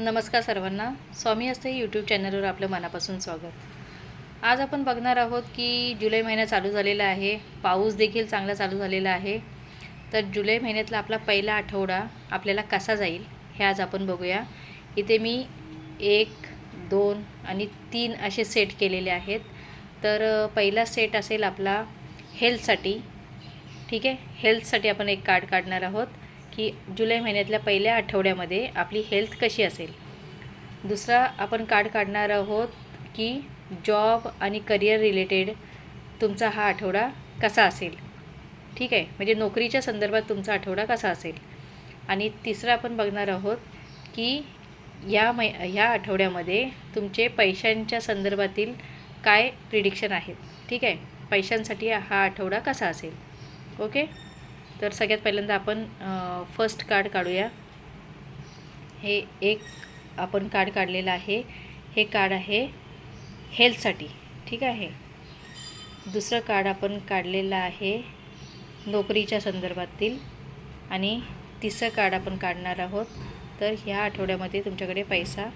नमस्कार सर्वांना. स्वामी असते यूट्यूब चॅनलवर आपलं मनापासून स्वागत. आज आपण बघणार आहोत की जुलै महिना चालू झालेला आहे. पाऊस देखील चांगला चालू झालेला आहे. तर जुलै महिन्यातला आपला पहिला आठवडा आपल्याला कसा जाईल हे आज आपण बघूया. इथे मी एक दोन आणि तीन असे सेट केलेले आहेत. तर पहिला सेट असेल आपला हेल्थसाठी ठीक आहे? हेल्थसाठी आपण एक कार्ड काढणार आहोत. की जुलै महिन्यातल्या पहिल्या आठवड्यामध्ये आपली हेल्थ कशी असेल? दुसरा आपण कार्ड काढणार आहोत की जॉब आणि करिअर रिलेटेड तुमचा हा आठवडा कसा असेल? ठीक आहे? म्हणजे नोकरीच्या संदर्भात तुमचा आठवडा कसा असेल? आणि तिसरं आपण बघणार आहोत की या मै ह्या आठवड्यामध्ये तुमचे पैशांच्या संदर्भातील काय प्रिडिक्शन आहेत? ठीक आहे? पैशांसाठी हा आठवडा कसा असेल? ओके? तर सगळ्यात पहिल्यांदा आपण फर्स्ट कार्ड काढूया. हे एक आपण कार्ड काढलेलं आहे. हे कार्ड आहे हेल्थसाठी ठीक आहे? दुसरं कार्ड आपण काढलेलं आहे नोकरीच्या संदर्भातील. आणि तिसरं कार्ड आपण काढणार आहोत. तर ह्या आठवड्यामध्ये तुमच्याकडे पैसा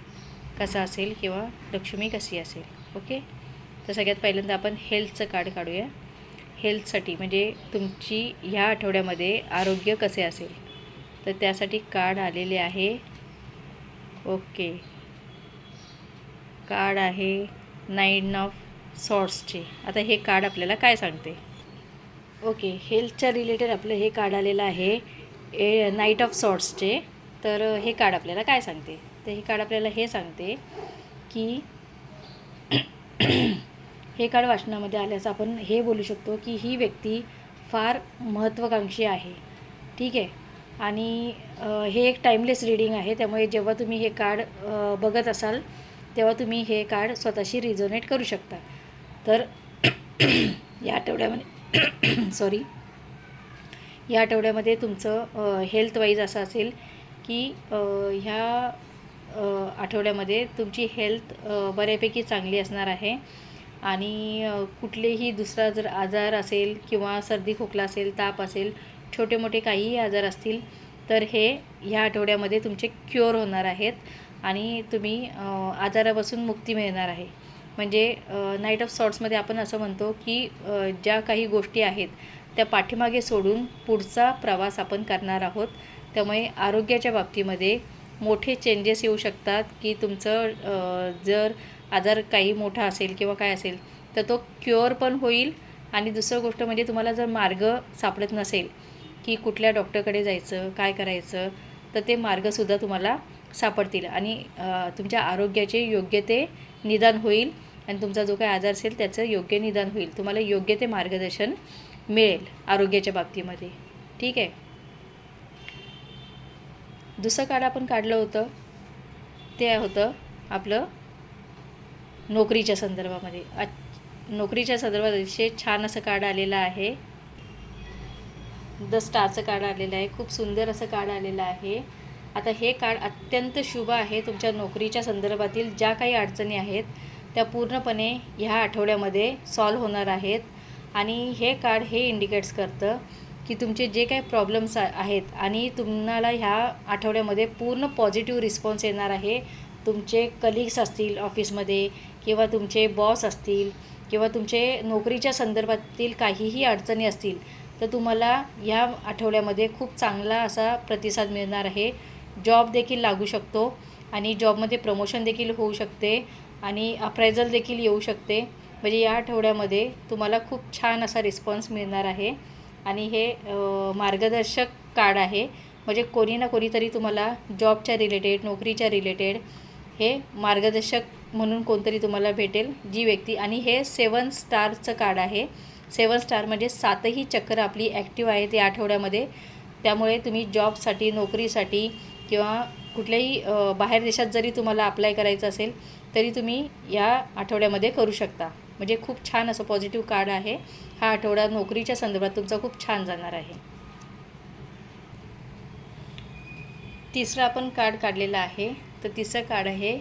कसा असेल किंवा लक्ष्मी कशी असेल ओके? तर सगळ्यात पहिल्यांदा आपण हेल्थचं कार्ड काढूया. हेल्थसाठी म्हणजे तुमची ह्या आठवड्यामध्ये आरोग्य कसे असेल? तर त्यासाठी कार्ड आलेले आहे. ओके. कार्ड आहे नाईन ऑफ सॉर्ट्सचे आता हे कार्ड आपल्याला काय सांगते? ओके हेल्थच्या रिलेटेड आपलं हे कार्ड आलेलं आहे. ए नाईट ऑफ सॉर्ट्सचे तर हे कार्ड आपल्याला काय सांगते? तर हे कार्ड आपल्याला हे सांगते की हे कार्ड वाचनामध्ये आल्यास आपण हे बोलू शकतो की ही व्यक्ती फार महत्त्वाकांक्षी आहे. ठीक आहे? आणि हे एक टाईमलेस रीडिंग आहे. त्यामुळे जेव्हा तुम्ही हे कार्ड बघत असाल तेव्हा तुम्ही हे कार्ड स्वतःशी रिझोनेट करू शकता. तर या आठवड्यामध्ये सॉरी या आठवड्यामध्ये तुमचं हेल्थ वाईज असं असेल की ह्या आठवड्यामध्ये तुमची हेल्थ बऱ्यापैकी चांगली असणार आहे. आणि कुठलेही दुसरा जर आजार असेल किंवा सर्दी खोकला असेल ताप असेल छोटे मोठे काहीही आजार असतील तर हे ह्या आठवड्यामध्ये तुमचे क्युअर होणार आहेत आणि तुम्ही आजारापासून मुक्ती मिळणार आहे. म्हणजे नाईट ऑफ सॉट्समध्ये आपण असं म्हणतो की ज्या काही गोष्टी आहेत त्या पाठीमागे सोडून पुढचा प्रवास आपण करणार आहोत. त्यामुळे आरोग्याच्या बाबतीमध्ये मोठे चेंजेस येऊ शकतात की तुमचं जर आजार काही मोठा असेल किंवा काय असेल तर तो क्युअर पण होईल. आणि दुसरं गोष्ट म्हणजे तुम्हाला जर मार्ग सापडत नसेल की कुठल्या डॉक्टरकडे जायचं काय करायचं तर ते मार्गसुद्धा तुम्हाला सापडतील. आणि तुमच्या आरोग्याचे योग्य ते निदान होईल. आणि तुमचा जो काही आजार असेल त्याचं योग्य निदान होईल. तुम्हाला योग्य ते मार्गदर्शन मिळेल आरोग्याच्या बाबतीमध्ये. ठीक आहे? दुसरं कार्ड आपण काढलं होतं. ते होतं आपलं नोकरीच्या संदर्भामध्ये. आ नोकरीच्या संदर्भात अतिशय छान असं कार्ड आलेलं आहे. द स्टारचं कार्ड आलेलं आहे. खूप सुंदर असं कार्ड आलेलं आहे. आता हे कार्ड अत्यंत शुभ आहे तुमच्या नोकरीच्या संदर्भातील ज्या काही अडचणी आहेत त्या पूर्णपणे ह्या आठवड्यामध्ये सॉल्व होणार आहेत. आणि हे कार्ड हे इंडिकेट्स करतं की तुमचे जे काही प्रॉब्लेम्स आहेत आणि तुम्हाला ह्या आठवड्यामध्ये पूर्ण पॉझिटिव्ह रिस्पॉन्स येणार आहे. तुमचे कलिग्स असतील ऑफिसमध्ये किंवा तुमचे बॉस असतील किंवा तुमचे नोकरीच्या संदर्भातील काहीही अडचणी असतील तर तुम्हाला ह्या आठवड्यामध्ये खूप चांगला असा प्रतिसाद मिळणार आहे. जॉब देखील लागू शकतो आणि जॉबमध्ये प्रमोशन देखील होऊ शकते आणि अप्रायझल देखील येऊ शकते. म्हणजे या आठवड्यामध्ये तुम्हाला खूप छान असा रिस्पॉन्स मिळणार आहे. आणि हे मार्गदर्शक कार्ड आहे. म्हणजे कोणी ना कोणीतरी तुम्हाला जॉबच्या रिलेटेड नोकरीच्या रिलेटेड हे मार्गदर्शक म्हणून कोणतरी तुम्हाला भेटेल जी व्यक्ती. आणि हे सेवन स्टारचं कार्ड आहे. सेवन स्टार म्हणजे सातही चक्र आपली ॲक्टिव्ह आहेत या आठवड्यामध्ये. त्यामुळे तुम्ही जॉबसाठी नोकरीसाठी किंवा कुठल्याही बाहेर देशात जरी तुम्हाला अप्लाय करायचं असेल तरी तुम्ही या आठवड्यामध्ये करू शकता. म्हणजे खूप छान असं पॉझिटिव्ह कार्ड आहे. हा आठवडा नोकरीच्या संदर्भात तुमचा खूप छान जाणार आहे. तिसरं आपण कार्ड काढलेलं आहे. तर तिसरं कार्ड आहे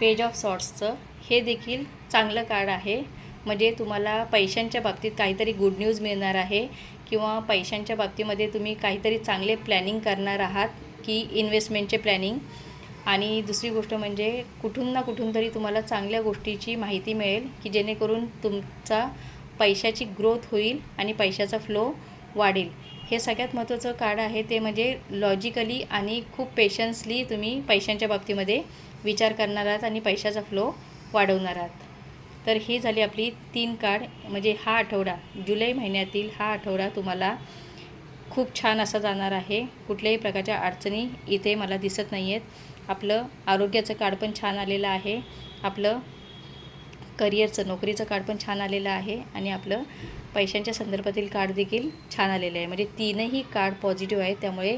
पेज ऑफ सॉर्ट्सचं हे देखील चांगलं कार्ड आहे. म्हणजे तुम्हाला पैशांच्या बाबतीत काहीतरी गुड न्यूज मिळणार आहे किंवा पैशांच्या बाबतीमध्ये तुम्ही काहीतरी चांगले प्लॅनिंग करणार आहात की इन्व्हेस्टमेंटचे प्लॅनिंग आणि दुसरी गोष्ट म्हणजे कुठून ना कुठून तरी तुम्हाला चांगल्या गोष्टीची माहिती मिळेल की जेणेकरून तुमचा पैशाची ग्रोथ होईल आणि पैशाचा फ्लो वाढेल. हे सगळ्यात महत्त्वाचं कार्ड आहे ते म्हणजे लॉजिकली आणि खूप पेशन्सली तुम्ही पैशांच्या बाबतीमध्ये विचार करणार आहात आणि पैशाचा फ्लो वाढवणार आहात. तर ही झाली आपली तीन कार्ड म्हणजे हा आठवडा जुलै महिन्यातील हा आठवडा तुम्हाला खूप छान असा जाणार आहे. कुठल्याही प्रकारच्या अडचणी इथे मला दिसत नाही आहेत आपलं आरोग्याचं कार्ड पण छान आलेलं आहे. आपलं करिअरचं नोकरीचं कार्ड पण छान आलेलं आहे आणि आपलं पैशांच्या संदर्भातील कार्ड देखील छान आलेलं आहे. म्हणजे तीनही कार्ड पॉझिटिव्ह आहे त्यामुळे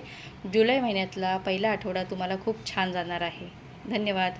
जुलै महिन्यातला पहिला आठवडा तुम्हाला खूप छान जाणार आहे. धन्यवाद.